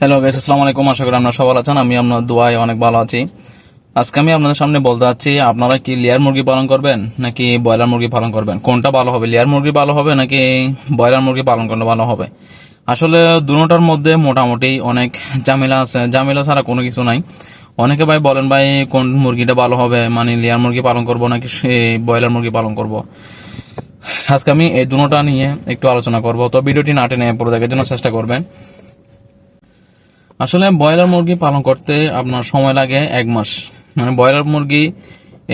Hello guys আসসালামু আলাইকুম। আশা করি আপনারা সবাই আছেন। আমি আপনার দোয়ায় অনেক ভালো আছি। আজকে আমি আপনাদের সামনে বলতে চাচ্ছি আপনারা কি লেয়ার মুরগি পালন করবেন নাকি ব্রয়লার মুরগি পালন করবেন? কোনটা ভালো হবে, লেয়ার মুরগি ভালো হবে নাকি ব্রয়লার মুরগি পালন করলে ভালো হবে? আসলে দুটোটার মধ্যে মোটামুটি অনেক ঝামেলা আছে। ঝামেলা ছাড়া কোনো কিছু নাই। অনেকে ভাই বলেন ভাই, কোন মুরগিটা ভালো হবে? মানে লেয়ার মুরগি পালন করব নাকি ব্রয়লার মুরগি পালন করব? আজকে আমি এই দুটোটা নিয়ে একটু আলোচনা করব। তো ভিডিওটি না টেনে পুরো দেখার জন্য চেষ্টা করবেন। আসলে ব্রয়লার মুরগি পালন করতে আপনার সময় লাগে এক মাস। মানে ব্রয়লার মুরগি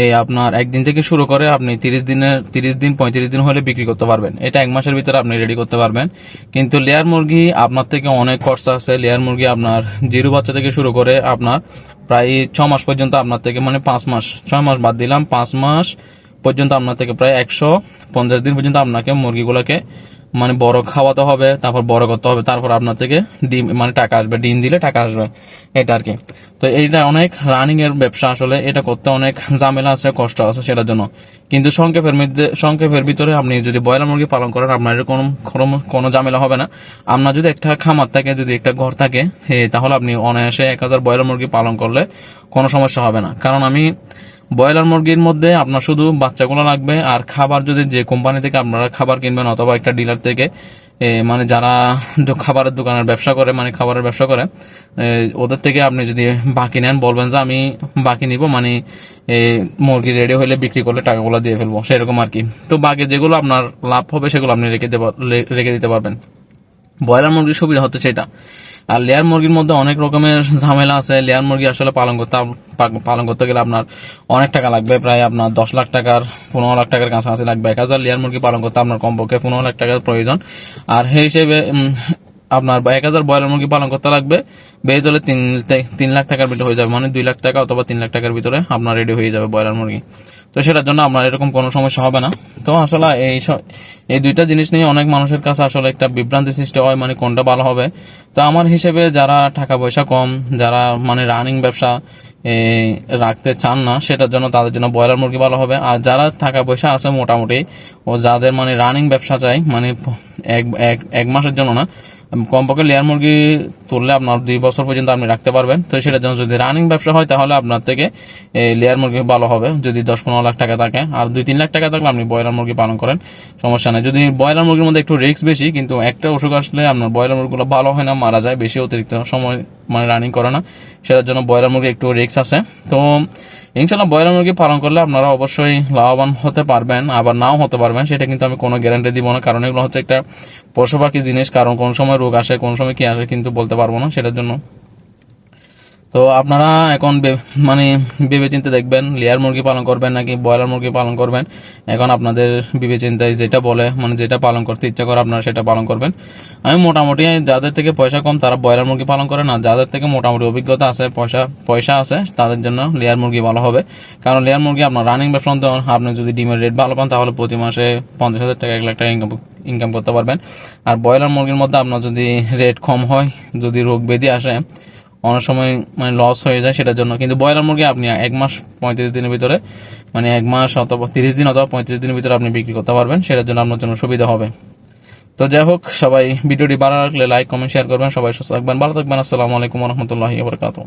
এই আপনার একদিন থেকে শুরু করে আপনি তিরিশ দিনের তিরিশ দিন, পঁয়ত্রিশ দিন হলে বিক্রি করতে পারবেন। এটা এক মাসের ভিতরে আপনি রেডি করতে পারবেন। কিন্তু লেয়ার মুরগি আপনার থেকে অনেক খরচা আছে। লেয়ার মুরগি আপনার জিরো বাচ্চা থেকে শুরু করে আপনার প্রায় ছ মাস পর্যন্ত আপনার থেকে মানে পাঁচ মাস, ছয় মাস বাদ দিলাম, পাঁচ মাস পর্যন্ত আপনার থেকে প্রায় একশো পঞ্চাশ দিন পর্যন্ত আপনাকে মুরগিগুলোকে মানে বড় খাওয়াতে হবে, তারপর বড় করতে হবে, তারপর আপনার থেকে ডিম মানে টাকা আসবে, ডিম দিলে টাকা আসবে, এটা আর কি তো এইটা অনেক রানিং এর ব্যবসা আসলে, এটা করতে অনেক ঝামেলা আছে, কষ্ট আছে সেটার জন্য। কিন্তু সংক্ষেপের মধ্যে, সংক্ষেপের ভিতরে আপনি যদি ব্রয়লার মুরগি পালন করেন, আপনার কোনো- কোনো ঝামেলা হবে না। আপনার যদি একটা খামার থাকে, যদি একটা ঘর থাকে তাহলে আপনি অনায়াসে এক হাজার ব্রয়লার মুরগি পালন করলে কোনো সমস্যা হবে না। কারণ আমি ব্রয়লার মুরগির মধ্যে আপনার শুধু বাচ্চাগুলো লাগবে আর খাবার যদি যে কোম্পানি থেকে আপনারা খাবার কিনবেন অথবা একটা ডিলার থেকে মানে যারা খাবারের দোকানের ব্যবসা করে মানে খাবারের ব্যবসা করে ওদের থেকে আপনি যদি বাকি নেন, বলবেন যে আমি বাকি নিব মানে মুরগি রেডি হলে বিক্রি করলে টাকাগুলো দিয়ে ফেলব, সেরকম আর কি। তো বাকি যেগুলো আপনার লাভ হবে, সেগুলো আপনি রেখে রেখে দিতে পারবেন। ব্রয়লার মুরগির সুবিধা হচ্ছে সেটা আর লেয়ার মুরগির মধ্যে অনেক রকমের ঝামেলা আছে। লেয়ার মুরগি আসলে পালন করতে পালন করতে গেলে আপনার অনেক টাকা লাগবে, প্রায় আপনার দশ লাখ টাকার, পনেরো লাখ টাকার কাছাকাছি লাগবে। এক হাজার লেয়ার মুরগি পালন করতে আপনার কমপক্ষে পনেরো লাখ টাকার প্রয়োজন। আর সেই হিসেবে আপনার এক হাজার ব্রয়লার মুরগি পালন করতে লাগবে বেশ হলে তিন তিন লাখ টাকার ভিতরে হয়ে যাবে মানে দুই লাখ টাকা অথবা তিন লাখ টাকার ভিতরে আপনার রেডি হয়ে যাবে ব্রয়লার মুরগি। তো সেটার জন্য আপনার এরকম কোনো সমস্যা হবে না। তো আসলে এই এই দুইটা জিনিস নিয়ে অনেক মানুষের কাছে আসলে একটা বিভ্রান্তি সৃষ্টি হয় মানে কোনটা ভালো হবে। তো আমার হিসেবে যারা টাকা পয়সা কম, যারা মানে রানিং ব্যবসা রাখতে চান না, সেটার জন্য তাদের জন্য ব্রয়লার মুরগি ভালো হবে। আর যারা টাকা পয়সা আছে মোটামুটি, ও যাদের মানে রানিং ব্যবসা চাই মানে এক- এক মাসের জন্য না কমপক্ষে লেয়ার মুরগি তুললে আপনার দুই বছর পর্যন্ত আপনি রাখতে পারবেন। তো সেটার জন্য যদি রানিং ব্যবসা হয়, তাহলে আপনার থেকে এই লেয়ার মুরগি ভালো হবে। যদি দশ পনেরো লাখ টাকা থাকে, আর দুই তিন লাখ টাকা থাকলে আপনি ব্রয়লার মুরগি পালন করেন, সমস্যা নেই। যদি ব্রয়লার মুরগির মধ্যে একটু রিস্ক বেশি, কিন্তু একটা অসুখ আসলে আপনার ব্রয়লার মুরগিগুলো ভালো হয় না, মারা যায়, বেশি অতিরিক্ত সময় মানে রানিং করে না। সেটার জন্য ব্রয়লার মুরগি একটু রিক্স আছে। তো ইনশাল্লাহ ব্রয়লার মুরগি পালন করলে আপনারা অবশ্যই লাভবান হতে পারবেন, আবার নাও হতে পারবেন, সেটা কিন্তু আমি কোনো গ্যারান্টি দিব না। কারণ এগুলো হচ্ছে একটা পশু পাখি জিনিস, কারণ কোন সময় রোগ আসে, কোন সময় কি আসে কিন্তু বলতে পারব না, সেটার জন্য। তো আপনারা এখন মানে ভেবে চিন্তে দেখবেন, লেয়ার মুরগি পালন করবেন নাকি ব্রয়লার মুরগি পালন করবেন? এখন আপনাদের বিবে চিন্তায় যেটা বলে মানে যেটা পালন করতে ইচ্ছা করে আপনারা সেটা পালন করবেন। আমি মোটামুটি যাদের থেকে পয়সা কম, তারা ব্রয়লার মুরগি পালন করে না। যাদের থেকে মোটামুটি অভিজ্ঞতা আছে, পয়সা পয়সা আছে, তাদের জন্য লেয়ার মুরগি ভালো হবে। কারণ লেয়ার মুরগি আপনার রানিং ব্যবসা আপনি যদি ডিমের রেট ভালো পান, তাহলে প্রতি মাসে পঞ্চাশ হাজার টাকা, এক লাখ টাকা ইনকাম ইনকাম করতে পারবেন। আর ব্রয়লার মুরগির মধ্যে আপনার যদি রেট কম হয়, যদি রোগ ব্যাধি আসে অনেক সময় মানে লস হয়ে যায় সেটার জন্য। কিন্তু ব্রয়লার মুরগি আপনি এক মাস পঁয়ত্রিশ দিনের ভিতরে মানে এক মাস অথবা তিরিশ দিন অথবা পঁয়ত্রিশ দিনের ভিতরে আপনি বিক্রি করতে পারবেন, সেটার জন্য আপনার জন্য সুবিধা হবে। তো যাই হোক, সবাই ভিডিওটি ভালো রাখলে লাইক কমেন্ট শেয়ার করবেন। সবাই সুস্থ থাকবেন, ভালো থাকবেন। আসসালামু আলাইকুম রহমতুল্লাহি বরকাতুহ।